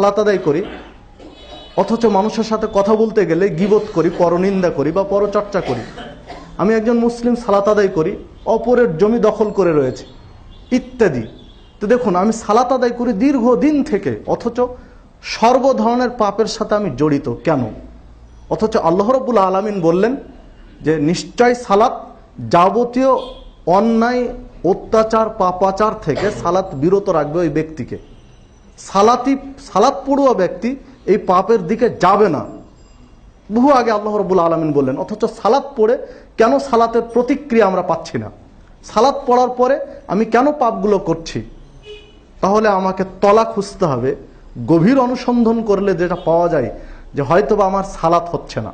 সালাত আদায় করি। অথচ মানুষের সাথে কথা বলতে গেলে গিবত করি, পরনিন্দা করি বা পরচর্চা করি। আমি একজন মুসলিম, সালাত আদায় করি, অপরের জমি দখল করে রয়েছে, ইত্যাদি। তো দেখুন, আমি সালাত আদায় করি দীর্ঘদিন থেকে, অথচ সর্ব ধরনের পাপের সাথে আমি জড়িত। কেন? অথচ আল্লাহ রবুল আলমিন বললেন যে, নিশ্চয় সালাত যাবতীয় অন্যায়, অত্যাচার, পাপাচার থেকে সালাত বিরত রাখবে ওই ব্যক্তিকে। সালাতি, সালাত পড়ুয়া ব্যক্তি এই পাপের দিকে যাবে না। বহু আগে আল্লাহ রবুল আলমিন বললেন, অথচ সালাত পড়ে কেন সালাতের প্রতিক্রিয়া আমরা পাচ্ছি না? সালাত পড়ার পরে আমি কেন পাপগুলো করছি? তাহলে আমাকে তলা খুঁজতে হবে, গভীর অনুসন্ধান করলে যেটা পাওয়া যায় যে হয়তোবা আমার সালাত হচ্ছে না।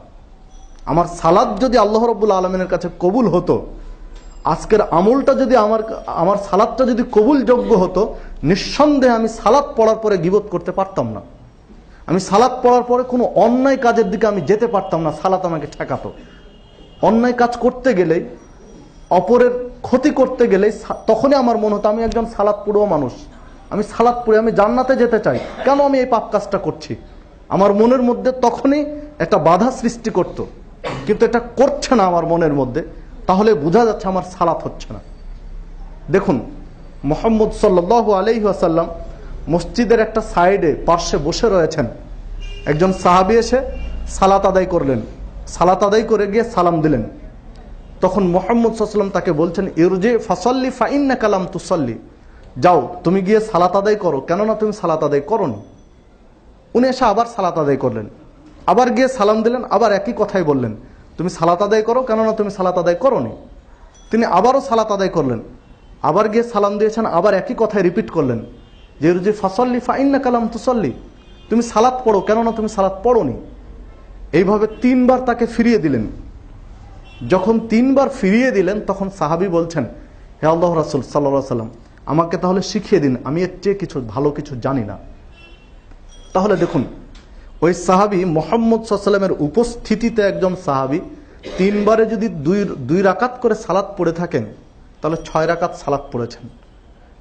আমার সালাদ যদি আল্লাহ রব্বুল আলমিনের কাছে কবুল হতো, আজকের আমলটা যদি আমার আমার সালাদটা যদি কবুলযোগ্য হতো নিঃসন্দেহে আমি সালাদ পড়ার পরে গিবত করতে পারতাম না। আমি সালাদ পড়ার পরে কোনো অন্যায় কাজের দিকে আমি যেতে পারতাম না, সালাত আমাকে ঠেকাতো। অন্যায় কাজ করতে গেলেই, অপরের ক্ষতি করতে গেলেই সা- তখনই আমার মনে হতো, আমি একজন সালাদ পড়ুয়া মানুষ। আমি সালাদ পড়ে, আমি জান্নাতে যেতে চাই। কেন আমি এই পাপ কাজটা করছি? আমার মনের মধ্যে তখনই একটা বাধা সৃষ্টি করত। কিন্তু এটা করছে না আমার মনের মধ্যে। তাহলে বোঝা যাচ্ছে আমার সালাত হচ্ছে না। দেখুন মোহাম্মদ সাল্লাহ আলহি আসাল্লাম মসজিদের একটা সাইডে, পার্শ্বে বসে রয়েছেন। একজন সাহাবি এসে সালাত আদায় করলেন। সালাত আদায় করে গিয়ে সালাম দিলেন। তখন মোহাম্মদ সাল্লাম তাকে বলছেন, ইরজে ফাসল্লি ফাইন্না কালাম তুসল্লি। যাও, তুমি গিয়ে সালাত আদায় করো, কেননা তুমি সালাত আদায় করনি। উনি এসে আবার সালাত আদায় করলেন। আবার গিয়ে সালাম দিলেন, আবার একই কথাই বললেন। তুমি সালাত আদায় করো, কেননা তুমি সালাত আদায় করনি। তিনি আবারও সালাত আদায় করলেন। আবার গিয়ে সালাম দিয়েছেন, আবার একই কথায় রিপিট করলেন। যে রুজি ফাসল্লি ফাইন্না কালাম তুসল্লি। তুমি সালাত পড়ো, কেননা তুমি সালাত পড়োনি। এইভাবে তিনবার তাকে ফিরিয়ে দিলেন। যখন তিনবার ফিরিয়ে দিলেন, তখন সাহাবি বলছেন, হে আল্লাহ রাসুল সাল্লা সাল্লাম, আমাকে তাহলে শিখিয়ে দিন, আমি এর চেয়ে কিছু ভালো কিছু জানি না। তাহলে দেখুন, ওই সাহাবি মোহাম্মদ সাল্লামের উপস্থিতিতে একজন সাহাবি তিনবারে যদি দুই দুই রাকাত করে সালাত পড়ে থাকেন তাহলে ছয় রাকাত সালাত পড়েছেন।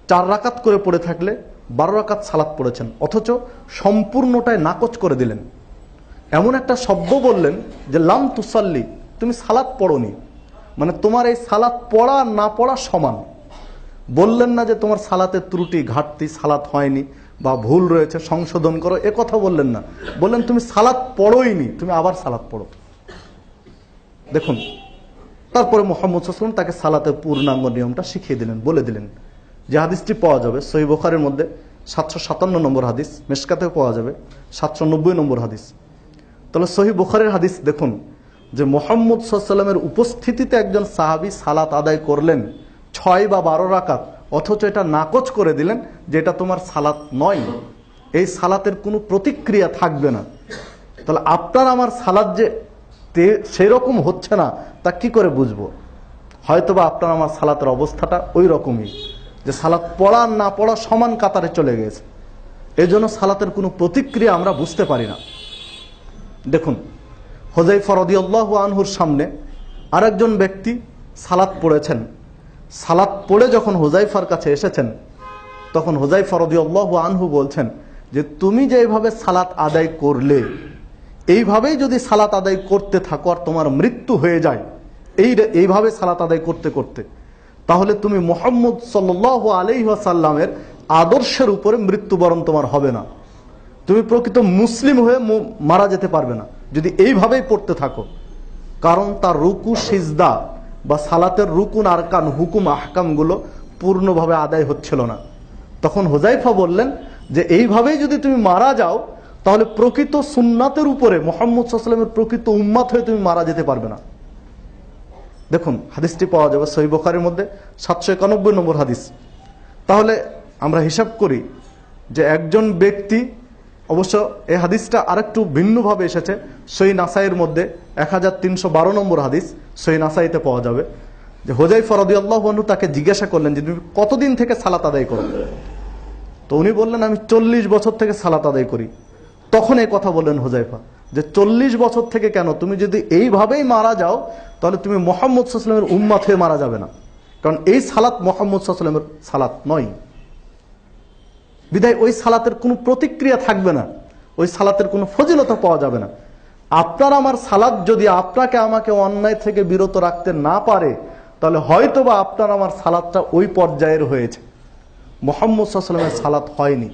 চার রাকাত করে পড়ে থাকলে বারো রাকাত সালাত পড়েছেন। অথচ সম্পূর্ণটাই নাকচ করে দিলেন। এমন একটা শব্দ বললেন যে, লাম তুসাল্লি, তুমি সালাত পড়নি। মানে তোমার এই সালাত পড়া না পড়া সমান। বললেন না যে, তোমার সালাতের ত্রুটি, ঘাটতি, সালাত হয়নি বা ভুল রয়েছে, সংশোধন করো। এ কথা বললেন না। বললেন, তুমি সালাত পড়োইনি, তুমি আবার সালাত পড়ো। দেখুন তারপরে মোহাম্মদ সাল্লাম তাকে সালাতের পূর্ণাঙ্গ নিয়মটা শিখিয়ে দিলেন, বলে দিলেন। যে হাদিসটি পাওয়া যাবে সহি বোখারের মধ্যে, সাতশো সাতান্ন নম্বর হাদিস মেশকাতেও পাওয়া যাবে, সাতশো নব্বই নম্বর হাদিস। তাহলে সহি বুখারের হাদিস দেখুন, যে মোহাম্মদ সাল্লামের উপস্থিতিতে একজন সাহাবি সালাত আদায় করলেন ছয় বা বারো রাকাত, অথচ এটা নাকচ করে দিলেন যে এটা তোমার সালাত নয়। এই সালাতের কোনো প্রতিক্রিয়া থাকবে না। তাহলে আপনার আমার সালাদ যে সেরকম হচ্ছে না, তা কি করে বুঝব? হয়তোবা আপনার আমার সালাতের অবস্থাটা ওই রকমই, যে সালাত পড়া না পড়া সমান কাতারে চলে গেছে। এজন্য সালাতের কোনো প্রতিক্রিয়া আমরা বুঝতে পারি না। দেখুন হোজাই ফরদিয়াল্লাহ আনহুর সামনে আরেকজন ব্যক্তি সালাত পড়েছেন। সালাত পড়ে যখন হোজাইফার কাছে এসেছেন, তখন হোজাই ফরদিয়াল্লাহ আনহু বলছেন যে, তুমি যেভাবে সালাত আদায় করলে এইভাবেই যদি সালাত আদায় করতে থাকো আর তোমার মৃত্যু হয়ে যায়, এই এইভাবে সালাত আদায় করতে করতে, তাহলে তুমি মোহাম্মদ সাল্লাহ আলহিহাসাল্লামের আদর্শের উপরে মৃত্যুবরণ তোমার হবে না। তুমি প্রকৃত মুসলিম হয়ে মারা যেতে পারবে না, যদি এইভাবেই পড়তে থাকো। কারণ তার রুকু সিজদা বা সালাতের রুকুন আরকান হুকুম আহকামগুলো পূর্ণভাবে আদায় হচ্ছিল না। তখন হোজাইফা বললেন যে, এইভাবেই যদি তুমি মারা যাও তাহলে প্রকৃত সুন্নাতের উপরে মোহাম্মদ সাল্লামের প্রকৃত উম্মাত হয়ে তুমি মারা যেতে পারবে না। দেখুন, হাদিসটি পাওয়া যাবে সহি বোখারের মধ্যে, সাতশো একানব্বই নম্বর হাদিস। তাহলে আমরা হিসাব করি যে একজন ব্যক্তি, অবশ্য এই হাদিসটা আরেকটু ভিন্নভাবে এসেছে সই নাসাইয়ের মধ্যে এক হাজার তিনশো বারো নম্বর হাদিস সই নাসাইতে পাওয়া যাবে, যে হোজাই ফরদি আল্লাহ তাকে জিজ্ঞাসা করলেন যে, তুমি কতদিন থেকে সালাত আদায় করো? তো উনি বললেন, আমি চল্লিশ বছর থেকে সালাত আদায় করি। তখন এই কথা বললেন হোজাইফা যে চল্লিশ বছর থেকে কেন? তুমি যদি এইভাবেই মারা যাও, তাহলে তুমি মোহাম্মদ সাল্লামের উম্মাত হয়ে মারা যাবে না। কারণ এই সালাত মোহাম্মদ সাল্লামের সালাত নয়। বিদায়, ওই সালাতের কোনো প্রতিক্রিয়া থাকবে না। ওই সালাতের কোনো ফজিলতা পাওয়া যাবে না। আপনার আমার সালাদ যদি আপনাকে আমাকে অন্যায় থেকে বিরত রাখতে না পারে, তাহলে হয়তোবা আপনার আমার সালাদটা ওই পর্যায়ের হয়েছে। মোহাম্মদ সাল্লামের সালাত হয়নি।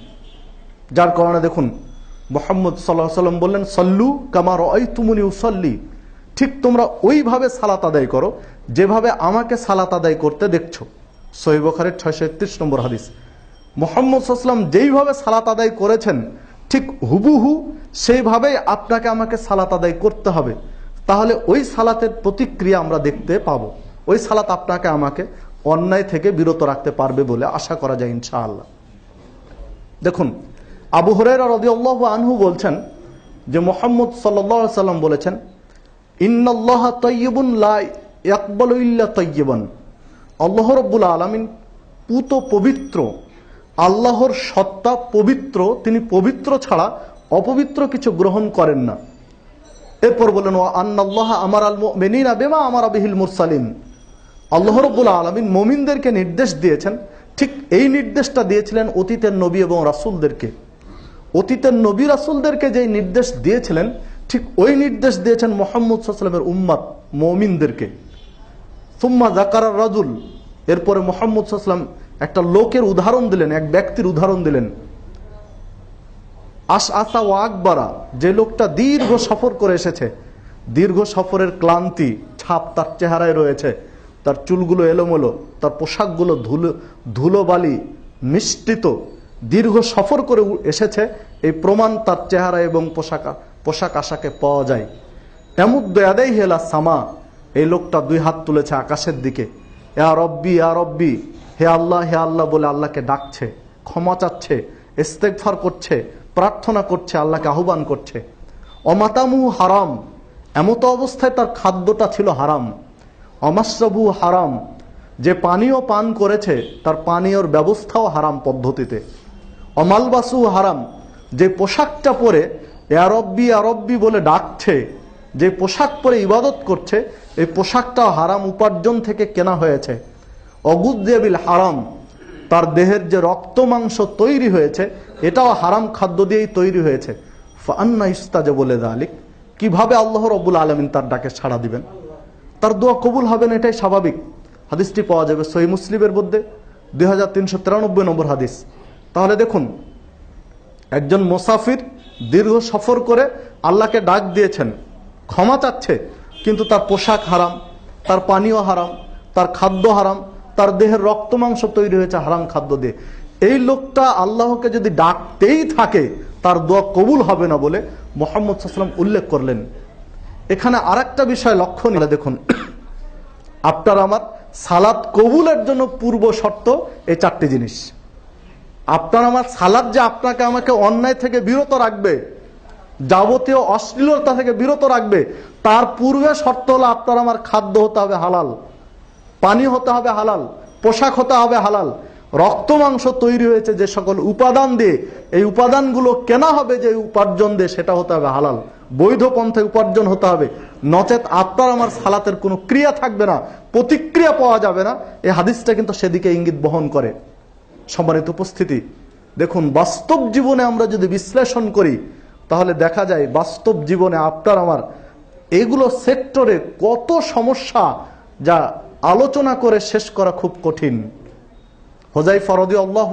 যার কারণে দেখুন মোহাম্মদ সাল্লাহ সাল্লাম বললেন, সল্লু কামার ওই তুমুনি উসল্লি। ঠিক তোমরা ওইভাবে সালাত আদায় করো, যেভাবে আমাকে সালাত আদায় করতে দেখছ। সহি বখারের ছয়শো একত্রিশ নম্বর হাদিস। মোহাম্মদ সাল্লাম যেইভাবে সালাত আদায় করেছেন, ঠিক হুবুহু সেইভাবেই আপনাকে আমাকে সালাত আদায় করতে হবে। তাহলে ওই সালাতের প্রতিক্রিয়া আমরা দেখতে পাবো। ওই সালাত আপনাকে আমাকে অন্যায় থেকে বিরত রাখতে পারবে বলে আশা করা যায় ইনশাআল্লাহ। দেখুন আবু হরেরা রদিয়াল্লাহু আনহু বলছেন যে মোহাম্মদ সাল্লাহ সাল্লাম বলেছেন, ইন্নাল্লাহ তৈয়বুন লা ইয়াকবালু ইল্লা তৈয়বান আল্লাহ রব্বুল আলমিন পুত পবিত্র, আল্লাহর সত্তা পবিত্র, তিনি পবিত্র ছাড়া অপবিত্র কিছু গ্রহণ করেন না। এরপর বলেন ও আন্নাল্লাহ আমার আল মেনিনা বেমা আমার আবিহিল মুরসালিন। আল্লাহ রব্বুল আলমিন মমিনদেরকে নির্দেশ দিয়েছেন, ঠিক এই নির্দেশটা দিয়েছিলেন অতীতের নবী এবং রাসুলদেরকে। অতীতের নবী রাসুলদেরকে যেই নির্দেশ দিয়েছিলেন, ঠিক ওই নির্দেশ দিয়েছেন মোহাম্মদ সাল্লামের উম্মাদ, মমিনদেরকে। সুম্মা জাকার রাজুল, এরপরে মোহাম্মদ সাল্লাম একটা লোকের উদাহরণ দিলেন, এক ব্যক্তির উদাহরণ দিলেন। আস আসা ও আকবারা, যে লোকটা দীর্ঘ সফর করে এসেছে, দীর্ঘ সফরের ক্লান্তি, ছাপ তার চেহারায় রয়েছে, তার চুলগুলো এলোমেলো, তার পোশাকগুলো ধুলো, ধুলোবালি, মিষ্টিত দীর্ঘ সফর করে এসেছে, এই প্রমাণ তার চেহারা এবং পোশাক পোশাক আশাকে পাওয়া যায়। এমুদ্দয়াদেই হেলা সামা, এই লোকটা দুই হাত তুলেছে আকাশের দিকে। এ রব্বি আ রব্বি, হে আল্লাহ হে আল্লাহ বলে আল্লাহকে ডাকছে, ক্ষমা চাচ্ছে ইস্তেকফার করছে, প্রার্থনা করছে, আল্লাহকে আহ্বান করছে। অমাতামু হারাম, এমতো অবস্থায় তার খাদ্যটা ছিল হারাম। অমাশ্রবু হারাম, যে পানীয় পান করেছে, তার পানীয়র ব্যবস্থাও হারাম পদ্ধতিতে। অমালবাসু হারাম। যে পোশাকটা পরে আরব্বি আরব্বি বলে ডাকছে, যে পোশাক পরে ইবাদত করছে, এই পোশাকটা হারাম উপার্জন থেকে কেনা হয়েছে। অগুদ্দেবিল হারাম। তার দেহের যে রক্ত মাংস তৈরি হয়েছে, এটাও হারাম খাদ্য দিয়েই তৈরি হয়েছে। ফান্না ইস্তাজে বলে দালিক। কীভাবে আল্লাহ রব্বুল আলমিন তার ডাকে সাড়া দিবেন? তার দোয়া কবুল হবেন এটাই স্বাভাবিক। হাদিসটি পাওয়া যাবে সহি মুসলিমের মধ্যে। দুই হাজার তিনশো তিরানব্বই নম্বর হাদিস। তাহলে দেখুন, একজন মোসাফির দীর্ঘ সফর করে আল্লাহকে ডাক দিয়েছেন। ক্ষমা চাচ্ছে, কিন্তু তার পোশাক হারাম, তার পানীয় হারাম, তার খাদ্য হারাম, তার দেহের রক্ত মাংস তৈরি হয়েছে হারাম খাদ্য দিয়ে। এই লোকটা আল্লাহকে যদি ডাকতেই থাকে, তার দোয়া কবুল হবে না বলে মোহাম্মদ সাল্লাম উল্লেখ করলেন। এখানে আরেকটা বিষয় লক্ষ্য নিলে দেখুন, আপনার আমার সালাদ কবুলের জন্য পূর্ব শর্ত এই চারটি জিনিস। আপনার আমার সালাদ যে আপনাকে আমাকে অন্যায় থেকে বিরত রাখবে, যাবতীয় অশ্লীলতা থেকে বিরত রাখবে, তার পূর্বে শর্ত হলো আপনার আমার খাদ্য হতে হবে হালাল, পানি হতে হবে হালাল, পোশাক হতে হবে হালাল, রক্ত মাংস তৈরি হয়েছে যে সকল উপাদান দিয়ে, এই উপাদানগুলো কেনা হবে যে উপার্জন দিয়ে সেটা হতে হবে হালাল, বৈধ পন্থায় উপার্জন হতে হবে। নচেত আপনার আমার সালাতের কোনো ক্রিয়া থাকবে না, প্রতিক্রিয়া পাওয়া যাবে না। এই হাদিসটা কিন্তু সেদিকে ইঙ্গিত বহন করে। সম্মানিত উপস্থিতি। দেখুন, বাস্তব জীবনে আমরা যদি বিশ্লেষণ করি, তাহলে দেখা যায় বাস্তব জীবনে আপনার, আমার এগুলো সেক্টরে কত সমস্যা যা আলোচনা করে শেষ করা খুব কঠিন। হোজাই ফরদি আল্লাহ